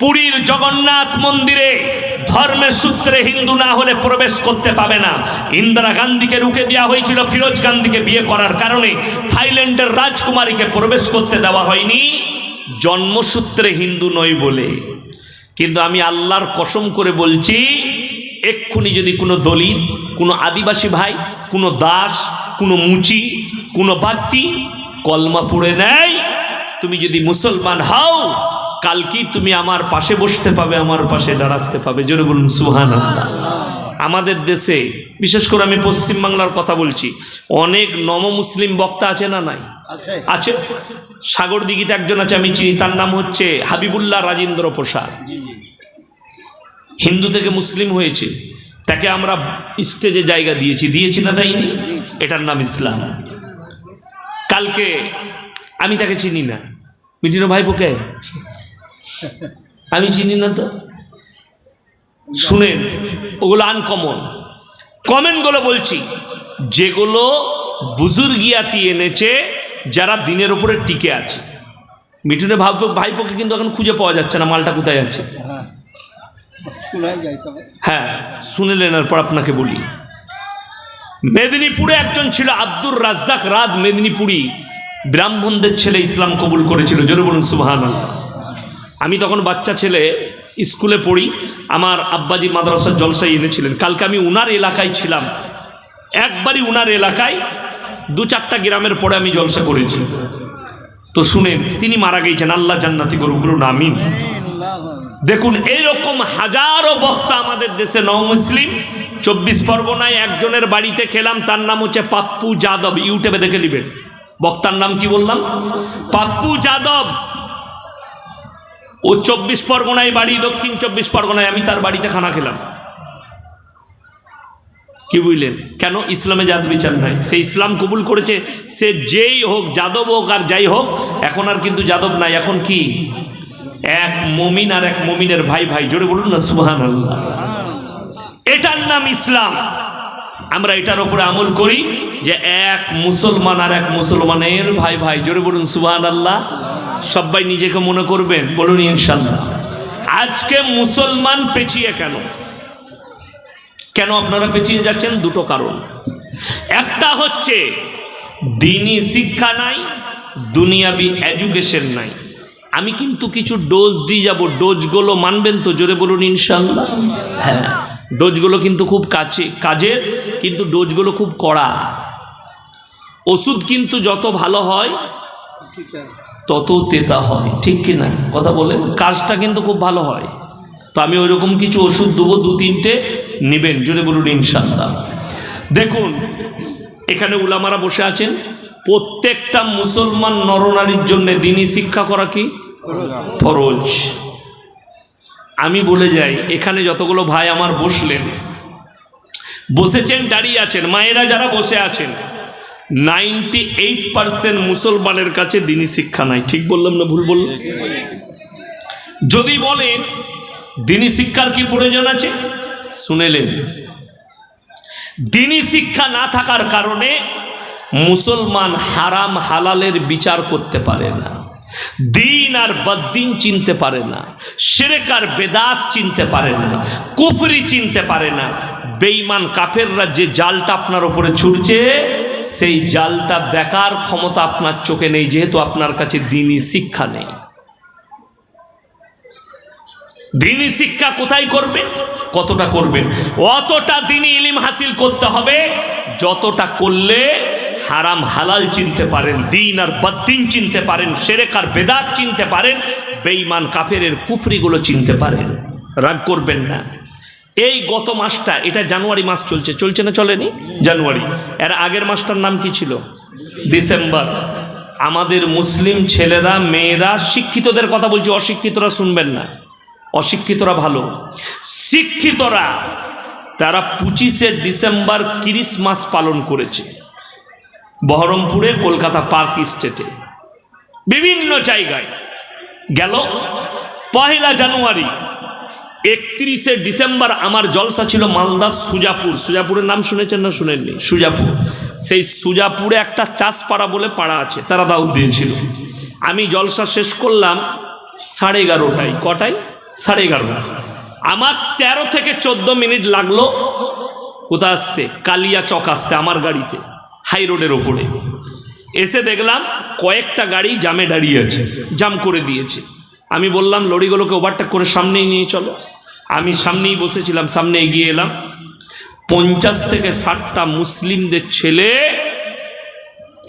পুরীর জগন্নাথ মন্দিরে ধর্মের সূত্রে হিন্দু না হলে প্রবেশ করতে পাবে না। ইন্দিরা গান্ধীকে রুখে দেওয়া হয়েছিল, ফিরোজ গান্ধীকে বিয়ে করার কারণে। থাইল্যান্ডের রাজকুমারীকে প্রবেশ করতে দেওয়া হয়নি। জন্মসূত্রে হিন্দু নয় বলে। কিন্তু আমি আল্লাহর কসম করে বলছি, এক্ষুনি যদি কোনো দলিত, কোনো আদিবাসী ভাই, কোনো দাস, কোনো মুচি, কোনো বাত্তি কলমা পুড়ে নেয়, তুমি যদি মুসলমান হও কালকেই তুমি আমার পাশে বসতে পাবে আমার পাশে দাঁড়াতে পাবে? জোরে বলুন সুহান আমাদের দেশে বিশেষ করে আমি পশ্চিমবাংলার কথা বলছি অনেক নম মুসলিম বক্তা আছে না নাই? আছে। সাগর দিঘিতে একজন আছে আমি চিনি তার নাম হচ্ছে হাবিবুল্লাহ রাজেন্দ্র প্রসাদ। হিন্দু থেকে মুসলিম হয়েছে তাকে আমরা স্টেজে জায়গা দিয়েছি দিয়েছি না তাই এটার নাম ইসলাম। কালকে আমি তাকে চিনি না। মিটিনো ভাইপোকে আমি চিনি না তো। শুনেন ওগুলো আনকমন কমেন্টগুলো বলছি। যেগুলো বুজুর্গিয়াতি এনেছে যারা দিনের উপরে টিকে আছে। মিঠুনে ভাইপো ভাইপোকে কিন্তু এখন খুঁজে পাওয়া যাচ্ছে না মালটা কোথায় আছে। তবে হ্যাঁ শুনেলেন এরপর আপনাকে বলি। মেদিনীপুরে একজন ছিল আব্দুর রাজ্জাক রাত মেদিনীপুরি। ব্রাহ্মণদের ছেলে ইসলাম কবুল করেছিল। জোরে বলুন সুবহান আমি তখন বাচ্চা ছেলে স্কুলে পড়ি, আমার আব্বাজি মাদ্রাসার জলসায় এনেছিলেন। কালকে আমি উনার এলাকায় ছিলাম। একবারই উনার এলাকায় দু চারটা গ্রামের পরে আমি জলসা করেছি। তো শুনেন, তিনি মারা গেছেন, আল্লাহ জান্নাতি করুক, বলুন আমিন। দেখুন এইরকম হাজারো বক্তা আমাদের দেশে নও মুসলিম চব্বিশ পরগনায় একজনের বাড়িতে খেলাম, তার নাম হচ্ছে পাপ্পু যাদব। ইউটিউবে দেখে নেবেন। বক্তার নাম কি বললাম? পাপ্পু যাদব। ও চব্বিশ পরগনায় বাড়ি, দক্ষিণ চব্বিশ পরগনায়, আমি তার বাড়িতে খানা খেলাম। কি বুঝলেন? কেন ইসলামে জাত বিচার নাই? সে ইসলাম কবুল করেছে, সে যেই হোক, যাদব হোক আর যাই হোক, এখন আর কিন্তু যাদব নাই। এখন কি? এক মমিন আর এক মমিনের ভাই ভাই। জোরে বলুন না সুহান আল্লাহ এটার নাম ইসলাম। আমরা এটার ওপরে আমল করি যে এক মুসলমান আর এক মুসলমানের ভাই ভাই। জোরে বলুন সুহান আল্লাহ সবাই নিজেকে মনে করবেন, বলুন ইনশাল্লাহ। আজকে মুসলমান পেছিয়ে কেন? কেন আপনারা পেছিয়ে যাচ্ছেন? দুটো কারণ। একটা হচ্ছে, দিনই শিক্ষা নাই, দুনিয়াবি এডুকেশন নাই। আমি কিন্তু কিছু ডোজ দিয়ে যাব। ডোজগুলো মানবেন তো? জোরে বলুন ইনশাল্লাহ। হ্যাঁ ডোজগুলো কিন্তু খুব কাছে কাজের, কিন্তু ডোজগুলো খুব কড়া। ওষুধ কিন্তু যত ভালো হয় তত তেতা হয়, ঠিক কি না? কথা বলেন কাজটা কিন্তু খুব ভালো হয়। তো আমি ওইরকম কিছু ওষুধ দেবো, দু, তিনটে নেবেন, জোরে বলুন ইনশাল্লাহ দেখুন, এখানে উলামারা বসে আছেন। প্রত্যেকটা মুসলমান নরনারীর জন্য দিনই শিক্ষা করা কি? ফরজ। আমি বলে যাই, এখানে যতগুলো ভাই আমার বসলেন, বসেছেন, দাঁড়িয়ে আছেন, মায়েরা যারা বসে আছেন নাইনটি এইট পার্সেন্ট মুসলমানের কাছে দিনই শিক্ষা নাই। ঠিক বললাম না ভুল বললাম? যদি বলেন, দিনই শিক্ষার কি প্রয়োজন আছে? শুনেলেন। দিনই শিক্ষা না থাকার কারণে মুসলমান হারাম হালালের বিচার করতে পারে না। দিন আর বদ্দিন চিনতে পারে না। সেরেক আর বেদাত চিনতে পারে না। কুফরি চিনতে পারে না। বেঈমান কাফেররা যে জালটা আপনার উপরে ছুটছে সেই জালটা দেখার ক্ষমতা আপনার চোখে নেই, যেহেতু আপনার কাছে দিনই শিক্ষা নেই। দিনই শিক্ষা কোথায় করবেন? কতটা করবেন? অতটা দিনই ইলিম হাসিল করতে হবে। যতটা করলে হারাম হালাল চিনতে পারেন, দিন আর বদ্দিন চিনতে পারেন, সেরেক আর বেদাত চিনতে পারেন, বেঈমান কাফেরের কুফরিগুলো চিনতে পারেন। রাগ করবেন না। এই গত মাসটা, এটা জানুয়ারি মাস চলছে চলছে না চলেনি? জানুয়ারি। এর আগের মাসটার নাম কি ছিল? ডিসেম্বর। আমাদের মুসলিম ছেলেরা, মেয়েরা, শিক্ষিতদের কথা বলছি, অশিক্ষিতরা শুনবেন না। অশিক্ষিতরা ভালো। শিক্ষিতরা, তারা পঁচিশে ডিসেম্বর ক্রিসমাস পালন করেছে। বহরমপুরে, কলকাতা পার্ক স্টেটে। বিভিন্ন জায়গায় গেল। পহেলা জানুয়ারি একত্রিশে ডিসেম্বর আমার জলসা ছিল মালদা সুজাপুর। সুজাপুরের নাম শুনেছেন না শুনেননি? সুজাপুর। সেই সুজাপুরে একটা চাষপাড়া বলে পাড়া আছে, তারা দাউদ দিয়েছিল আমি জলসা শেষ করলাম সাড়ে এগারোটায়। কটায়? সাড়ে এগারোটা। আমার তেরো থেকে চোদ্দ মিনিট লাগল কোথা আসতে? কালিয়া চক আসতে আমার গাড়িতে, হাই রোডের ওপরে। এসে দেখলাম কয়েকটা গাড়ি জামে দাঁড়িয়ে আছে, জাম করে দিয়েছে। আমি বললাম, লরিগুলোকে ওভারটেক করে সামনেই নিয়ে চলো। আমি সামনেই বসেছিলাম সামনে এগিয়ে এলাম। পঞ্চাশ থেকে ষাটটা মুসলিমদের ছেলে,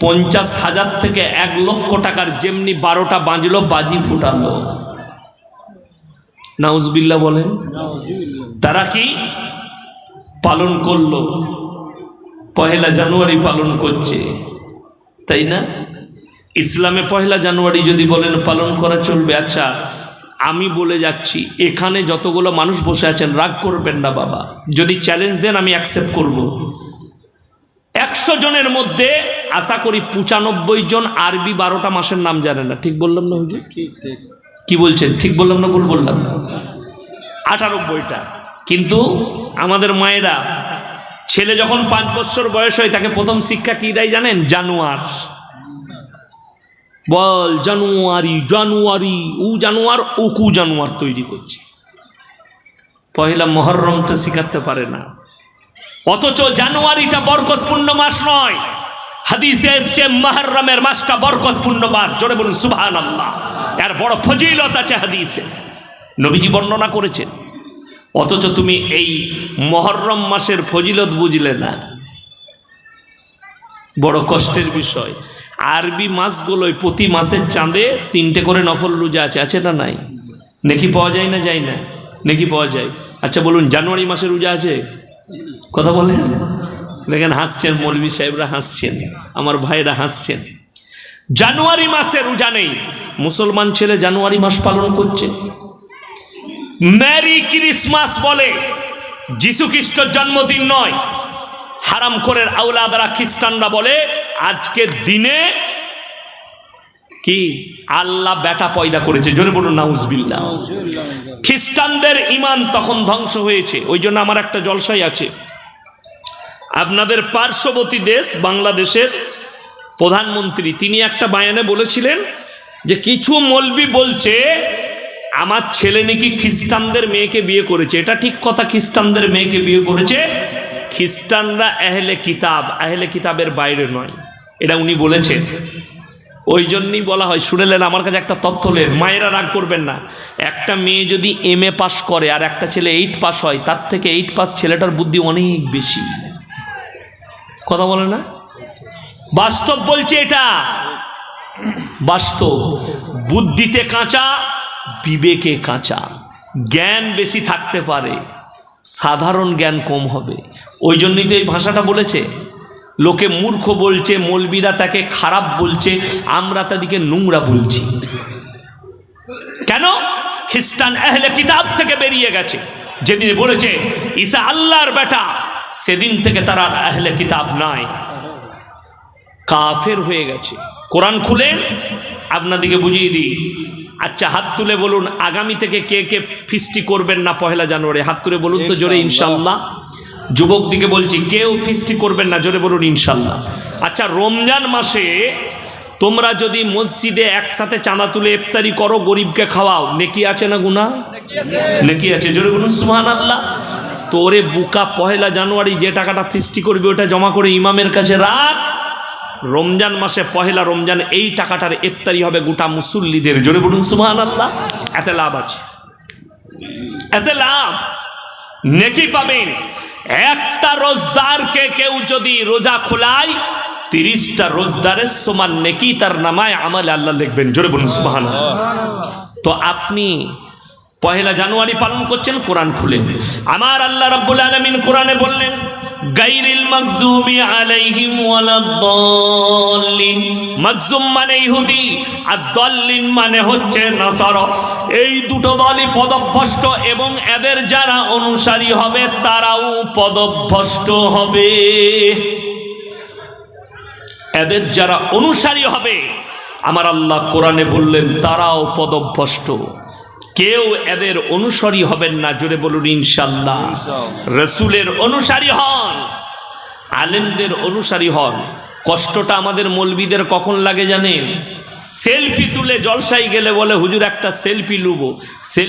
পঞ্চাশ হাজার থেকে এক লক্ষ টাকার যেমনি বারোটা বাজলো, বাজি ফুটালো। নাউজবিল্লা বলেন। তারা কি? পালন করল। পহেলা জানুয়ারি পালন করছে। তাই না? ইসলামে পয়লা জানুয়ারি যদি বলেন পালন করা চলবে আচ্ছা আমি বলে যাচ্ছি এখানে যতগুলো মানুষ বসে আছেন রাগ করবেন না বাবা। যদি চ্যালেঞ্জ দেন আমি অ্যাকসেপ্ট করব। একশো জনের মধ্যে আশা করি পঁচানব্বই জন আরবি বারোটা মাসের নাম জানে না। ঠিক বললাম না হুজুর? কি বলছেন? ঠিক বললাম না ভুল বললাম? না আটানব্বইটা। কিন্তু আমাদের মায়েরা ছেলে যখন পাঁচ বছর বয়স হয় তাকে প্রথম শিক্ষা কি দেয় জানেন? জানুয়ার। বল জানুয়ারি জানুয়ারি, উ জানুয়ার ও কু জানুয়ার তৈরি করছে। পহেলা মহরম তো শিখাতে পারে না। অথচ জানুয়ারিটা বরকতপূর্ণ মাস নয়। হাদিসে এসছে, মহরমের মাসটা বরকতপূর্ণ মাস। জোরে বলুন সুবহান আল্লাহ এর বড় ফজিলত আছে হাদিসে। নবীজি বর্ণনা করেছেন, অথচ তুমি এই মহরম মাসের ফজিলত বুঝলে না। বড় কষ্টের বিষয়। আরবি মাসগুলোয় প্রতি মাসের চাঁদে তিনটে করে নফল রোজা আছে আছে না নাই? নেকি পাওয়া যায় না যায় না? নেকি পাওয়া যায়। আচ্ছা বলুন, জানুয়ারি মাসে রোজা আছে? কথা বলেন। দেখেন, হাসছেন মৌলবী সাহেবরা, হাসছেন। আমার ভাইরা হাসছেন। জানুয়ারি মাসে রোজা নেই। মুসলমান ছেলে জানুয়ারি মাস পালন করছে। ম্যারি ক্রিসমাস বলে যিশু খ্রিস্টর জন্মদিন নয়। হারাম করে আউলাদারা খ্রিস্টানরা বলে আজকের দিনে কি আল্লাহ বেটা পয়দা করেছে? জোরে বলুন নাউজবিল্লা খ্রিস্টানদের ইমান তখন ধ্বংস হয়েছে। ওই জন্য আমার একটা জলসাই আছে। আপনাদের পার্শ্ববর্তী দেশ বাংলাদেশের প্রধানমন্ত্রী, তিনি একটা বায়ানে বলেছিলেন যে, কিছু মলবি বলছে, আমার ছেলে নাকি খ্রিস্টানদের মেয়েকে বিয়ে করেছে। এটা ঠিক কথা, খ্রিস্টানদের মেয়েকে বিয়ে করেছে। খ্রিস্টানরা আহলে কিতাব, আহলে কিতাবের বাইরে নয়। এটা উনি বলেছেন। ওই জন্যই বলা হয় শুনেলেন আমার কাছে একটা তথ্য লেন মায়েরা রাগ করবেন না। একটা মেয়ে যদি এম এ পাস করে আর একটা ছেলে এইট পাস হয়, তার থেকে এইট পাস ছেলেটার বুদ্ধি অনেক বেশি। কথা বলে না? বাস্তব বলছে এটা। বাস্তব। বুদ্ধিতে কাঁচা, বিবেকে কাঁচা। জ্ঞান বেশি থাকতে পারে, সাধারণ জ্ঞান কম হবে। ওই জন্যই তো এই ভাষাটা বলেছে। লোকে মূর্খ বলছে মলবিরা তাকে খারাপ বলছে আমরা তাদেরকে নোংরা বলছি। কেন? খ্রিস্টান আহলে কিতাব থেকে বেরিয়ে গেছে। যেদিন বলেছে ঈসা আল্লাহর বেটা সেদিন থেকে তারা আহলে কিতাব নয় কাফের হয়ে গেছে। কোরআন খুলে আপনাদিকে বুঝিয়ে দিই। আচ্ছা হাত তুলে বলুন আগামী থেকে কে কে ফিস্টি করবেন না পহেলা জানুয়ারি? হাত তুলে বলুন তো জোরে ইনশাল্লাহ যুবক দিকে বলছি, কেউ ফিস্টি করবেন না, জোরে বলুন, ইনশাল্লাহ। আচ্ছা রমজান মাসে তোমরা যদি মসজিদে একসাথে চাঁদা তুলে ইফতারি করো, গরিবকে খাওয়াও, নেকি আছে না গুনা নেকি আছে, জোরে বলুন সুহান আল্লাহ তোরে বুকা পহেলা জানুয়ারি যে টাকাটা ফিস্টি করবি, ওটা জমা করে ইমামের কাছে রাখ। রমজান মাসে পহেলা রমজান, এই টাকাটার ইফতারি হবে গোটা মুসল্লিদের, জোরে বলুন সুহান আল্লাহ এতে লাভ আছে। এতে লাভ। নেকি পাবেন। একটা রোজদারকে কেউ যদি রোজা খোলায়, তিরিশটা রোজদারের সমান নেকি তার নামায় আমাল আল্লাহ লিখবেন। জোরে বলুন সুবহান তো আপনি পহেলা জানুয়ারি পালন করছেন, কোরআন খুলেন। আমার আল্লাহ রাব্বুল আলামিন কোরআনে বললেন, গাইরিল মাগজুমি আলাইহিম ওয়ালাদ-দাল্লিন। মাগজুম মানে ইহুদি আর দল্লিন মানে হচ্ছে নাসারা। এই দুটো দলই পদভ্রষ্ট এবং এদের যারা অনুসারী হবে তারাও পদভ্রষ্ট হবে। এদের যারা অনুসারী হবে আমার আল্লাহ কোরআনে বললেন তারাও পদভ্রষ্ট। কেউ এদের অনুসারী হবেন না জোরে বলুন ইনশাল্লাহ রসুলের অনুসারী হন আলেমদের অনুসারী হন। কষ্টটা আমাদের মলবিদের কখন লাগে জানেন? সেলফি তুলে জলসাই গেলে বলে, হুজুর, একটা সেলফি লুবো। সেলফি